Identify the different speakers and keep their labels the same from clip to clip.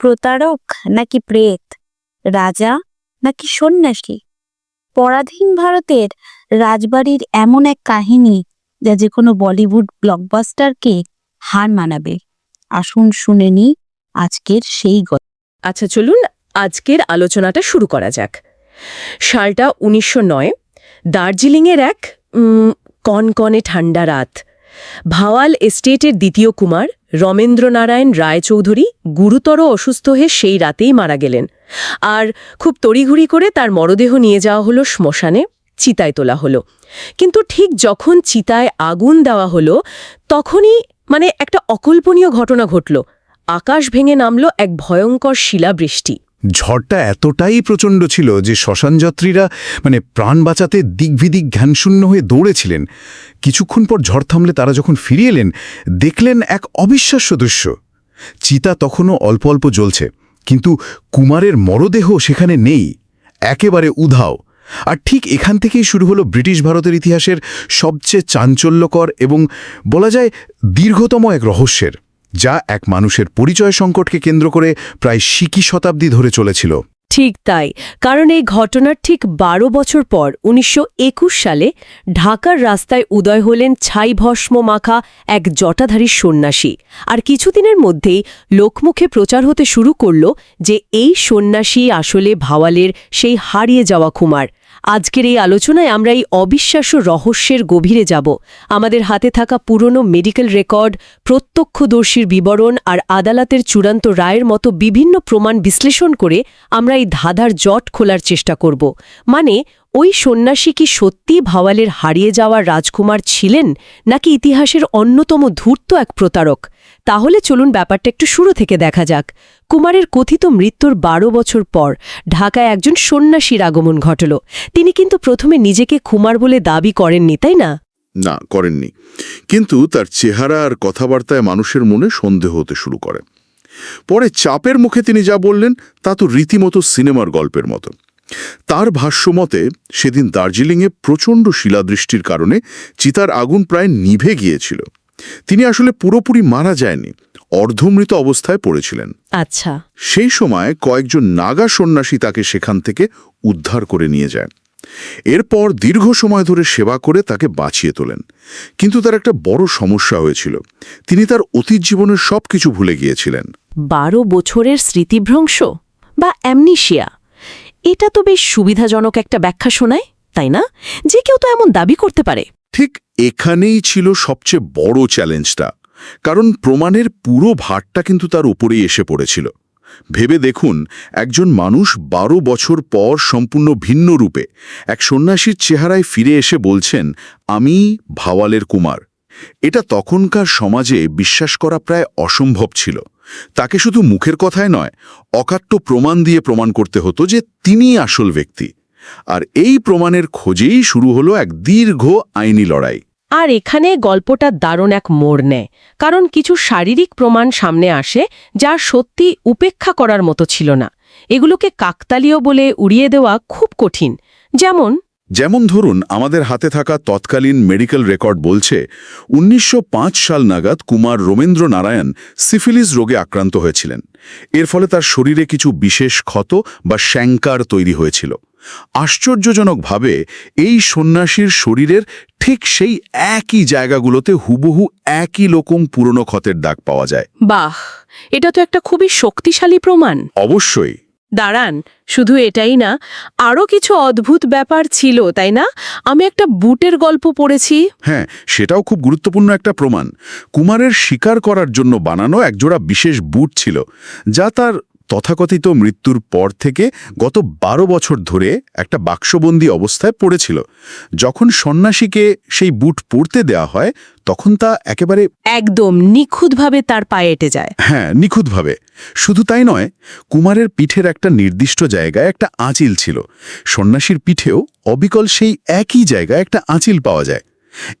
Speaker 1: প্রতারক নাকি প্রেত, রাজা নাকি সন্ন্যাসী? পরাধীন ভারতের রাজবাড়ির এমন এক কাহিনী যা যে কোনো বলিউড ব্লকবাস্টারকে হার মানাবে। আসুন শুনে নি আজকের সেই গল্প।
Speaker 2: আচ্ছা চলুন আজকের আলোচনাটা শুরু করা যাক। সালটা উনিশশো নয়, দার্জিলিংয়ের এক কনকনে ঠান্ডা রাত। ভাওয়াল এস্টেটের দ্বিতীয় কুমার রমেন্দ্রনারায়ণ রায়চৌধুরী গুরুতর অসুস্থ হয়ে সেই রাতেই মারা গেলেন। আর খুব তড়িঘড়ি করে তার মরদেহ নিয়ে যাওয়া হলো শ্মশানে, চিতায় তোলা হলো। কিন্তু ঠিক যখন চিতায় আগুন দেওয়া হলো, তখনই মানে একটা অকল্পনীয় ঘটনা ঘটল। আকাশ ভেঙে নামল এক ভয়ঙ্কর শিলাবৃষ্টি।
Speaker 3: ঝড়টা এতটাই প্রচণ্ড ছিল যে শ্মশানযাত্রীরা মানে প্রাণ বাঁচাতে দিকভিদিক জ্ঞানশূন্য হয়ে দৌড়েছিলেন। কিছুক্ষণ পর ঝড় থামলে তারা যখন ফিরে এলেন, দেখলেন এক অবিশ্বাস্য দৃশ্য। চিতা তখনও অল্প অল্প জ্বলছে, কিন্তু কুমারের মরদেহ সেখানে নেই, একেবারে উধাও। আর ঠিক এখান থেকেই শুরু হলো ব্রিটিশ ভারতের ইতিহাসের সবচেয়ে চাঞ্চল্যকর এবং বলা যায় দীর্ঘতম এক রহস্যের। যা এক মানুষের পরিচয় সংকটকে কেন্দ্র করে প্রায় সিকি শতাব্দী ধরে চলেছিল।
Speaker 2: ঠিক তাই, কারণ এই ঘটনার ঠিক বারো বছর পর উনিশশো একুশ সালে ঢাকার রাস্তায় উদয় হলেন ছাই ভস্ম মাখা এক জটাধারী সন্ন্যাসী। আর কিছুদিনের মধ্যেই লোকমুখে প্রচার হতে শুরু করল যে এই সন্ন্যাসী আসলে ভাওয়ালের সেই হারিয়ে যাওয়া কুমার। আজকের এই আলোচনায় আমরা এই অবিশ্বাস্য রহস্যের গভীরে যাব। আমাদের হাতে থাকা পুরনো মেডিকেল রেকর্ড, প্রত্যক্ষদর্শীর বিবরণ আর আদালতের চূড়ান্ত রায়ের মতো বিভিন্ন প্রমাণ বিশ্লেষণ করে আমরা এই ধাঁধার জট খোলার চেষ্টা করব। মানে ওই সন্ন্যাসী কি সত্যি ভাওয়ালের হারিয়ে যাওয়া রাজকুমার ছিলেন, নাকি ইতিহাসের অন্যতম ধূর্ত এক প্রতারক? তাহলে চলুন ব্যাপারটা একটু শুরু থেকে দেখা যাক। কুমারের কথিত মৃত্যুর বারো বছর পর ঢাকায় একজন সন্ন্যাসীর আগমন ঘটল। তিনি কিন্তু প্রথমে নিজেকে কুমার বলে দাবি করেননি, তাই না?
Speaker 4: না, করেননি। কিন্তু তার চেহারা আর কথাবার্তায় মানুষের মনে সন্দেহ হতে শুরু করে। পরে চাপের মুখে তিনি যা বললেন, তা তো রীতিমতো সিনেমার গল্পের মতো। তার ভাষ্যমতে, সেদিন দার্জিলিংয়ে প্রচণ্ড শিলাদৃষ্টির কারণে চিতার আগুন প্রায় নিভে গিয়েছিল। তিনি আসলে পুরোপুরি মারা যায়নি অর্ধমৃত অবস্থায় পড়েছিলেন।
Speaker 2: আচ্ছা।
Speaker 4: সেই সময় কয়েকজন নাগা সন্ন্যাসী তাকে সেখান থেকে উদ্ধার করে নিয়ে যায়। এরপর দীর্ঘ সময় ধরে সেবা করে তাকে বাঁচিয়ে তোলেন। কিন্তু তার একটা বড় সমস্যা হয়েছিল। তিনি তার অতীত জীবনের সব কিছু ভুলে গিয়েছিলেন।
Speaker 2: বারো বছরের স্মৃতিভ্রংশ? বা অ্যামনিশিয়া? এটা তো বেশ সুবিধাজনক একটা ব্যাখ্যা শোনায় তাই না? যে কেউ তো এমন দাবি করতে পারে।
Speaker 4: ঠিক এখানেই ছিল সবচেয়ে বড় চ্যালেঞ্জটা, কারণ প্রমাণের পুরো ভারটা কিন্তু তার উপরেই এসে পড়েছিল। ভেবে দেখুন, একজন মানুষ বারো বছর পর সম্পূর্ণ ভিন্ন রূপে এক সন্ন্যাসীর চেহারায় ফিরে এসে বলছেন, আমি ভাওয়ালের কুমার। এটা তখনকার সমাজে বিশ্বাস করা প্রায় অসম্ভব ছিল। তাকে শুধু মুখের কথায় নয়, অকাট্য প্রমাণ দিয়ে প্রমাণ করতে হতো যে তিনিই আসল ব্যক্তি। আর এই প্রমাণের খোঁজেই শুরু হলো এক দীর্ঘ আইনি লড়াই।
Speaker 2: আর এখানে গল্পটা দারুণ এক মোড় নেয় কারণ কিছু শারীরিক প্রমাণ সামনে আসে যা সত্যি উপেক্ষা করার মতো ছিল না। এগুলোকে কাকতালীয় বলে উড়িয়ে দেওয়া খুব কঠিন যেমন
Speaker 4: যেমন ধরুন আমাদের হাতে থাকা তৎকালীন মেডিকেল রেকর্ড বলছে উনিশশো পাঁচ সাল নাগাদ কুমার রমেন্দ্র নারায়ণ সিফিলিস রোগে আক্রান্ত হয়েছিলেন। এর ফলে তার শরীরে কিছু বিশেষ ক্ষত বা শ্যাঙ্কার তৈরি হয়েছিল। আশ্চর্যজনকভাবে এই সন্ন্যাসীর শরীরের ঠিক সেই একই জায়গাগুলোতে হুবহু একই রকম পুরনো ক্ষতের দাগ পাওয়া যায়।
Speaker 2: বাহ এটা তো একটা খুবই শক্তিশালী প্রমাণ।
Speaker 4: অবশ্যই।
Speaker 2: দাঁড়ান শুধু এটাই না আরও কিছু অদ্ভুত ব্যাপার ছিল তাই না? আমি একটা বুটের গল্প পড়েছি।
Speaker 4: হ্যাঁ সেটাও খুব গুরুত্বপূর্ণ একটা প্রমাণ। কুমারের শিকার করার জন্য বানানো একজোড়া বিশেষ বুট ছিল যা তার তথাকথিত মৃত্যুর পর থেকে গত বারো বছর ধরে একটা বাক্সবন্দি অবস্থায় পড়েছিল। যখন সন্ন্যাসীকে সেই বুট পরতে দেওয়া হয় তখন তা একেবারে
Speaker 2: একদম নিখুঁতভাবে তার পায়ে এঁটে যায়।
Speaker 4: হ্যাঁ নিখুঁতভাবে। শুধু তাই নয় কুমারের পিঠের একটা নির্দিষ্ট জায়গায় একটা আঁচিল ছিল। সন্ন্যাসীর পিঠেও অবিকল সেই একই জায়গায় একটা আঁচিল পাওয়া যায়।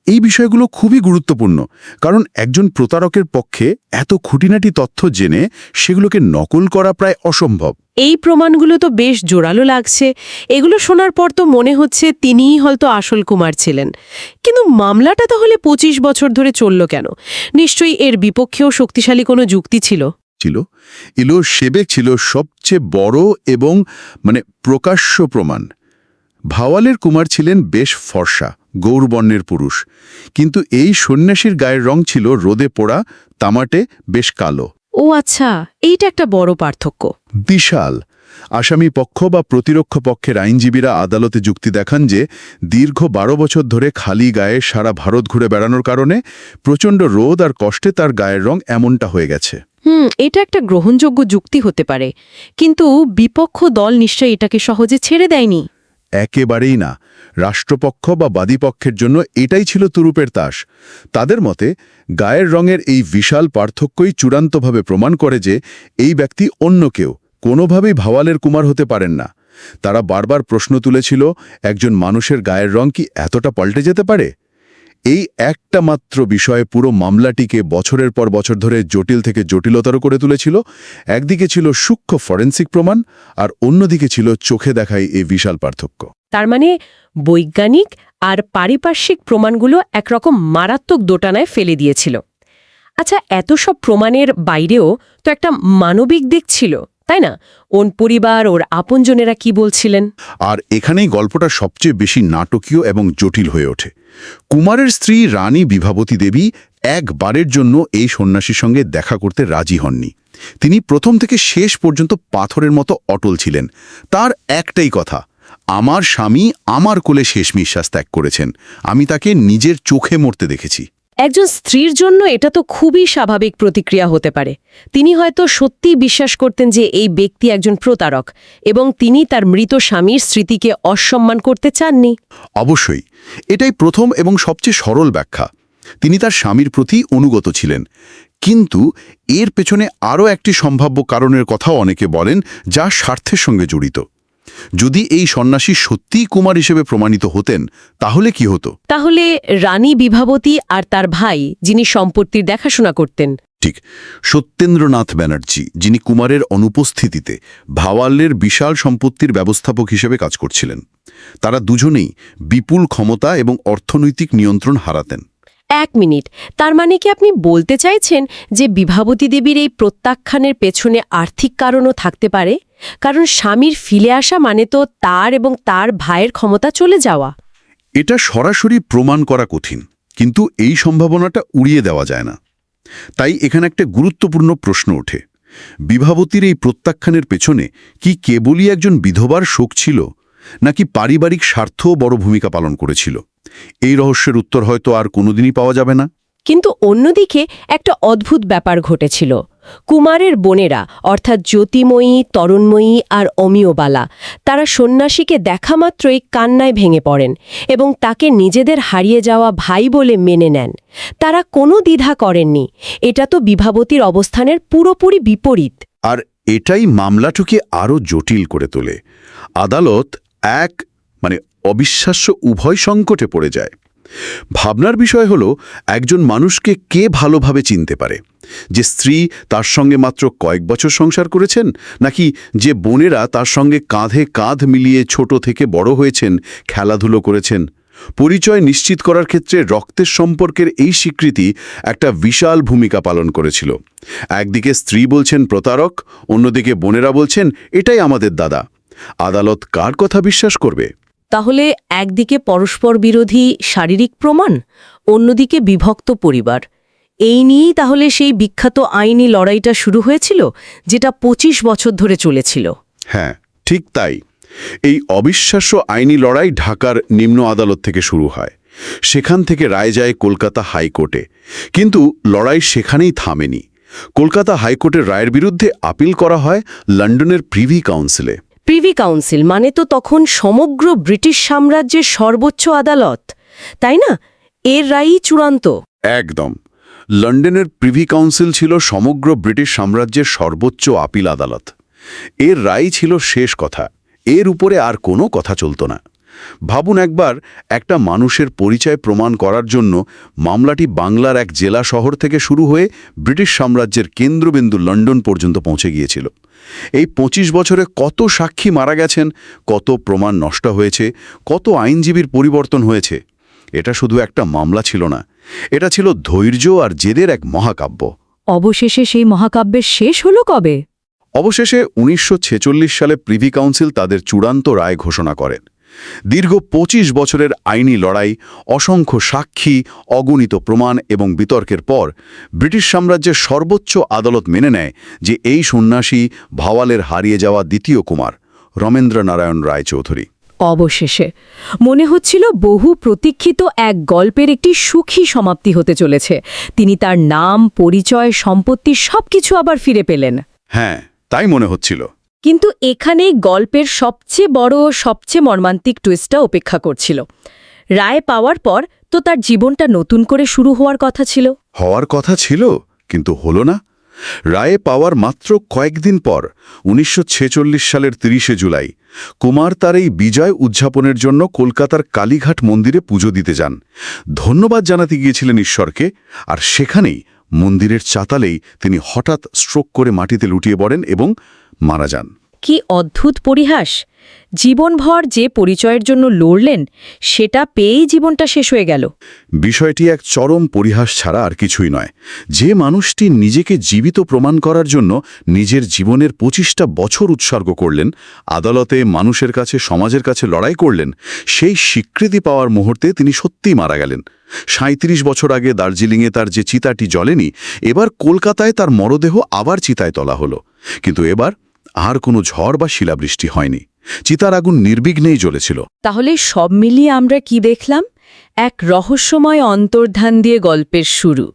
Speaker 4: এই বিষয়গুলো খুবই গুরুত্বপূর্ণ কারণ একজন প্রতারকের পক্ষে এত খুঁটিনাটি তথ্য জেনে সেগুলোকে নকল করা প্রায় অসম্ভব।
Speaker 2: এই প্রমাণগুলো তো বেশ জোরালো লাগছে। এগুলো শোনার পর তো মনে হচ্ছে তিনিই হয়তো আসল কুমার ছিলেন। কিন্তু মামলাটা তাহলে পঁচিশ বছর ধরে চলল কেন? নিশ্চয়ই এর বিপক্ষেও শক্তিশালী কোনো যুক্তি ছিল।
Speaker 4: ছিল। ইলো সেবেক ছিল সবচেয়ে বড় এবং মানে প্রকাশ্য প্রমাণ। ভাওয়ালের কুমার ছিলেন বেশ ফর্সা গৌরবর্ণের পুরুষ। কিন্তু এই সন্ন্যাসীর গায়ের রং ছিল রোদে পোড়া তামাটে বেশ কালো।
Speaker 2: ও আচ্ছা এইটা একটা বড় পার্থক্য।
Speaker 4: বিশাল। আসামি পক্ষ বা প্রতিরক্ষ পক্ষের আইনজীবীরা আদালতে যুক্তি দেখান যে দীর্ঘ বারো বছর ধরে খালি গায়ে সারা ভারত ঘুরে বেড়ানোর কারণে প্রচণ্ড রোদ আর কষ্টে তার গায়ের রং এমনটা হয়ে গেছে।
Speaker 2: হুম এটা একটা গ্রহণযোগ্য যুক্তি হতে পারে। কিন্তু বিপক্ষ দল নিশ্চয়ই এটাকে সহজে ছেড়ে দেয়নি।
Speaker 4: একেবারেই না। রাষ্ট্রপক্ষ বা বাদীপক্ষের জন্য এটাই ছিল তুরুপের তাস। তাদের মতে, গায়ের রঙের এই বিশাল পার্থক্যই চূড়ান্তভাবে প্রমাণ করে যে এই ব্যক্তি অন্য কেউ, কোনোভাবেই ভাওয়ালের কুমার হতে পারেন না। তারা বারবার প্রশ্ন তুলেছিল, একজন মানুষের গায়ের রং কি এতটা পাল্টে যেতে পারে? এই একটা মাত্র বিষয়ে পুরো মামলাটিকে বছরের পর বছর ধরে জটিল থেকে জটিলতর করে তুলেছিল। একদিকে ছিল সূক্ষ্ম ফরেন্সিক প্রমাণ আর অন্যদিকে ছিল চোখে দেখাই এই বিশাল পার্থক্য।
Speaker 2: তার মানে বৈজ্ঞানিক আর পারিপার্শ্বিক প্রমাণগুলো একরকম মারাত্মক দোটানায় ফেলে দিয়েছিল। আচ্ছা এত সব প্রমাণের বাইরেও তো একটা মানবিক দিক ছিল। তাই না? ওর পরিবার, ওর আপনজনেরা কি বলছিলেন?
Speaker 4: আর এখানেই গল্পটা সবচেয়ে বেশি নাটকীয় এবং জটিল হয়ে ওঠে। কুমারের স্ত্রী রানী বিভাবতী দেবী একবারের জন্য এই সন্ন্যাসীর সঙ্গে দেখা করতে রাজি হননি। তিনি প্রথম থেকে শেষ পর্যন্ত পাথরের মতো অটল ছিলেন। তার একটাই কথা, আমার স্বামী আমার কোলে শেষ নিঃশ্বাস ত্যাগ করেছেন। আমি তাকে নিজের চোখে মরতে দেখেছি।
Speaker 2: একজন স্ত্রীর জন্য এটা তো খুবই স্বাভাবিক প্রতিক্রিয়া হতে পারে। তিনি হয়তো সত্যিই বিশ্বাস করতেন যে এই ব্যক্তি একজন প্রতারক এবং তিনি তার মৃত স্বামীর স্মৃতিকে অসম্মান করতে চাননি।
Speaker 4: অবশ্যই, এটাই প্রথম এবং সবচেয়ে সরল ব্যাখ্যা। তিনি তার স্বামীর প্রতি অনুগত ছিলেন। কিন্তু এর পেছনে আরও একটি সম্ভাব্য কারণের কথাও অনেকে বলেন যা স্বার্থের সঙ্গে জড়িত। যদি এই সন্ন্যাসী সত্যিই কুমার হিসেবে প্রমাণিত হতেন তাহলে কি হতো?
Speaker 2: তাহলে রানী বিভাবতী আর তার ভাই যিনি সম্পত্তির দেখাশোনা করতেন।
Speaker 4: ঠিক। সত্যেন্দ্রনাথ ব্যানার্জি যিনি কুমারের অনুপস্থিতিতে ভাওয়ালের বিশাল সম্পত্তির ব্যবস্থাপক হিসেবে কাজ করছিলেন। তারা দুজনেই বিপুল ক্ষমতা এবং অর্থনৈতিক নিয়ন্ত্রণ হারাতেন।
Speaker 2: এক মিনিট। তার মানে কি আপনি বলতে চাইছেন যে বিভাবতী দেবীর এই প্রত্যাখ্যানের পেছনে আর্থিক কারণও থাকতে পারে? কারণ স্বামীর ফিরে আসা মানে তো তার এবং তার ভাইয়ের ক্ষমতা চলে যাওয়া।
Speaker 4: এটা সরাসরি প্রমাণ করা কঠিন কিন্তু এই সম্ভাবনাটা উড়িয়ে দেওয়া যায় না। তাই এখানে একটা গুরুত্বপূর্ণ প্রশ্ন ওঠে। বিভাবতীর এই প্রত্যাখ্যানের পেছনে কি কেবলই একজন বিধবার শোক ছিল নাকি পারিবারিক স্বার্থও বড় ভূমিকা পালন করেছিল? এই রহস্যের উত্তর হয়তো আর কোনোদিনই পাওয়া যাবে না।
Speaker 2: কিন্তু অন্যদিকে একটা অদ্ভুত ব্যাপার ঘটেছিল। কুমারের বোনেরা, অর্থাৎ জ্যোতিময়ী, তরুণময়ী আর অমিয়বালা, তারা সন্ন্যাসীকে দেখা মাত্রই কান্নায় ভেঙে পড়েন এবং তাকে নিজেদের হারিয়ে যাওয়া ভাই বলে মেনে নেন। তারা কোনো দ্বিধা করেননি। এটা তো বিভাবতীর অবস্থানের পুরোপুরি বিপরীত।
Speaker 4: আর এটাই মামলাটুকে আরও জটিল করে তোলে। আদালত এক মানে অবিশ্বাস্য উভয় সংকটে পড়ে যায়। ভাবনার বিষয় হল, একজন মানুষকে কে ভালোভাবে চিনতে পারে? যে স্ত্রী তার সঙ্গে মাত্র কয়েক বছর সংসার করেছেন, নাকি যে বোনেরা তার সঙ্গে কাঁধে কাঁধ মিলিয়ে ছোট থেকে বড় হয়েছেন, খেলাধুলো করেছেন? পরিচয় নিশ্চিত করার ক্ষেত্রে রক্তের সম্পর্কের এই স্বীকৃতি একটা বিশাল ভূমিকা পালন করেছিল। একদিকে স্ত্রী বলছেন প্রতারক, অন্যদিকে বোনেরা বলছেন, এটাই আমাদের দাদা। আদালত কার কথা বিশ্বাস করবে?
Speaker 2: তাহলে একদিকে পরস্পর বিরোধী শারীরিক প্রমাণ, অন্যদিকে বিভক্ত পরিবার। এই নিয়েই তাহলে সেই বিখ্যাত আইনি লড়াইটা শুরু হয়েছিল, যেটা ২৫ বছর ধরে চলেছিল।
Speaker 4: হ্যাঁ ঠিক তাই। এই অবিশ্বাস্য আইনি লড়াই ঢাকার নিম্ন আদালত থেকে শুরু হয়। সেখান থেকে রায় যায় কলকাতা হাইকোর্টে। কিন্তু লড়াই সেখানেই থামেনি। কলকাতা হাইকোর্টের রায়ের বিরুদ্ধে আপিল করা হয় লন্ডনের প্রিভি কাউন্সিলে।
Speaker 2: প্রিভি কাউন্সিল মানে তো তখন সমগ্র ব্রিটিশ সাম্রাজ্যের সর্বোচ্চ আদালত, তাই না? এর রায়ই চূড়ান্ত।
Speaker 4: একদম। লন্ডনের প্রিভি কাউন্সিল ছিল সমগ্র ব্রিটিশ সাম্রাজ্যের সর্বোচ্চ আপিল আদালত। এর রায় ছিল শেষ কথা। এর উপরে আর কোনো কথা চলত না। ভাবুন একবার একটা মানুষের পরিচয় প্রমাণ করার জন্য মামলাটি বাংলার এক জেলা শহর থেকে শুরু হয়ে ব্রিটিশ সাম্রাজ্যের কেন্দ্রবিন্দু লন্ডন পর্যন্ত পৌঁছে গিয়েছিল। এই ২৫ বছরে কত সাক্ষী মারা গেছেন কত প্রমাণ নষ্ট হয়েছে কত আইনজীবীর পরিবর্তন হয়েছে এটা শুধু একটা মামলা ছিল না এটা ছিল ধৈর্য আর জেদের এক মহাকাব্য।
Speaker 2: অবশেষে সেই মহাকাব্যের শেষ হলো কবে?
Speaker 4: অবশেষে উনিশশো ছেচল্লিশ সালে প্রিভি কাউন্সিল তাদের চূড়ান্ত রায় ঘোষণা করেন। দীর্ঘ ২৫ বছরের আইনি লড়াই অসংখ্য সাক্ষী অগণিত প্রমাণ এবং বিতর্কের পর ব্রিটিশ সাম্রাজ্যের সর্বোচ্চ আদালত মেনে নেয় যে এই সন্ন্যাসী ভাওয়ালের হারিয়ে যাওয়া দ্বিতীয় কুমার রমেন্দ্র নারায়ণ রায় চৌধুরী
Speaker 2: অবশেষে মনে হচ্ছিল বহু প্রতীক্ষিত এক গল্পের একটি সুখী সমাপ্তি হতে চলেছে। তিনি তার নাম পরিচয় সম্পত্তি সবকিছু আবার ফিরে পেলেন।
Speaker 4: হ্যাঁ তাই মনে হচ্ছিল।
Speaker 2: কিন্তু এখানে গল্পের সবচেয়ে বড় সবচেয়ে মর্মান্তিক টুইস্টটা অপেক্ষা করছিল। রায় পাওয়ার পর তো তার জীবনটা নতুন করে শুরু হওয়ার কথা ছিল।
Speaker 4: হওয়ার কথা ছিল, কিন্তু হলো না। রায়ে পাওয়ার মাত্র কয়েকদিন পর, উনিশশো ছেচল্লিশ সালের তিরিশে জুলাই, কুমার তার এই বিজয় উদযাপনের জন্য কলকাতার কালীঘাট মন্দিরে পুজো দিতে যান। ধন্যবাদ জানাতে গিয়েছিলেন ঈশ্বরকে, আর সেখানেই মন্দিরের চাতালেই তিনি হঠাৎ স্ট্রোক করে মাটিতে লুটিয়ে পড়েন এবং মারা যান।
Speaker 2: কি অদ্ভুত পরিহাস! জীবনভর যে পরিচয়ের জন্য লড়লেন সেটা পেয়েই জীবনটা শেষ হয়ে গেল।
Speaker 4: বিষয়টি এক চরম পরিহাস ছাড়া আর কিছুই নয়। যে মানুষটি নিজেকে জীবিত প্রমাণ করার জন্য নিজের জীবনের পঁচিশটা বছর উৎসর্গ করলেন আদালতে মানুষের কাছে সমাজের কাছে লড়াই করলেন সেই স্বীকৃতি পাওয়ার মুহূর্তে তিনি সত্যিই মারা গেলেন। সাঁত্রিশ বছর আগে দার্জিলিংয়ে তার যে চিতাটি জ্বলেনি এবার কলকাতায় তার মরদেহ আবার চিতায় তোলা হলো। কিন্তু এবার আর কোনো ঝড় বা শিলাবৃষ্টি হয়নি। চিতার আগুন নির্বিঘ্নেই জ্বলেছিল।
Speaker 2: তাহলে সব মিলিয়ে আমরা কি দেখলাম? এক রহস্যময় অন্তর্ধান দিয়ে গল্পের শুরু।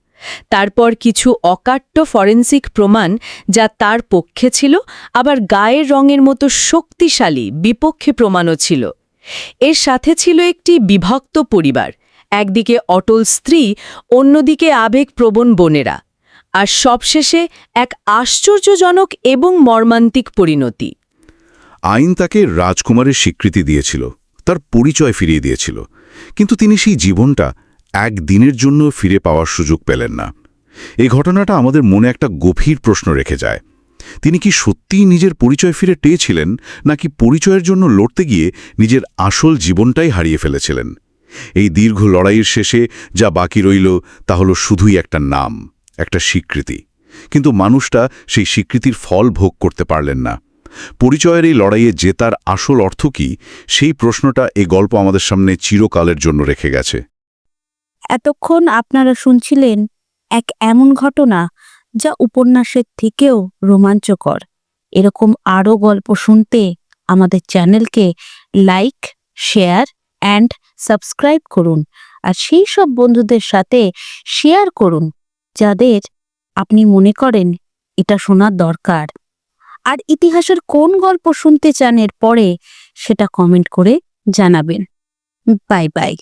Speaker 2: তারপর কিছু অকাট্য ফরেন্সিক প্রমাণ যা তার পক্ষে ছিল, আবার গায়ের রঙের মতো শক্তিশালী বিপক্ষে প্রমাণও ছিল। এর সাথে ছিল একটি বিভক্ত পরিবার। একদিকে অটল স্ত্রী, অন্যদিকে আবেগপ্রবণ বোনেরা। আর সবশেষে এক আশ্চর্যজনক এবং মর্মান্তিক পরিণতি।
Speaker 4: আইন তাকে রাজকুমারের স্বীকৃতি দিয়েছিল, তার পরিচয় ফিরিয়ে দিয়েছিল, কিন্তু তিনি সেই জীবনটা এক দিনের জন্য ফিরে পাওয়ার সুযোগ পেলেন না। এই ঘটনাটা আমাদের মনে একটা গভীর প্রশ্ন রেখে যায়। তিনি কি সত্যিই নিজের পরিচয় ফিরে পেয়েছিলেন, নাকি পরিচয়ের জন্য লড়তে গিয়ে নিজের আসল জীবনটাই হারিয়ে ফেলেছিলেন? এই দীর্ঘ লড়াইয়ের শেষে যা বাকি রইল তা হলো শুধুই একটা নাম। একটা স্বীকৃতি। কিন্তু মানুষটা সেই স্বীকৃতির ফল ভোগ করতে পারলেন না। পরিচয়ের এই লড়াইয়ে জেতার আসল অর্থ কি, সেই প্রশ্নটা এই গল্প আমাদের সামনে চিরকালের জন্য রেখে গেছে।
Speaker 1: এতক্ষণ আপনারা শুনছিলেন এক এমন ঘটনা যা উপন্যাসের থেকেও রোমাঞ্চকর। এরকম আরও গল্প শুনতে আমাদের চ্যানেলকে লাইক, শেয়ার অ্যান্ড সাবস্ক্রাইব করুন। আর সেই সব বন্ধুদের সাথে শেয়ার করুন। যাদের আপনি মনে করেন এটা শোনার দরকার। আর ইতিহাসের কোন গল্প শুনতে চান এর পরে সেটা কমেন্ট করে জানাবেন। Bye bye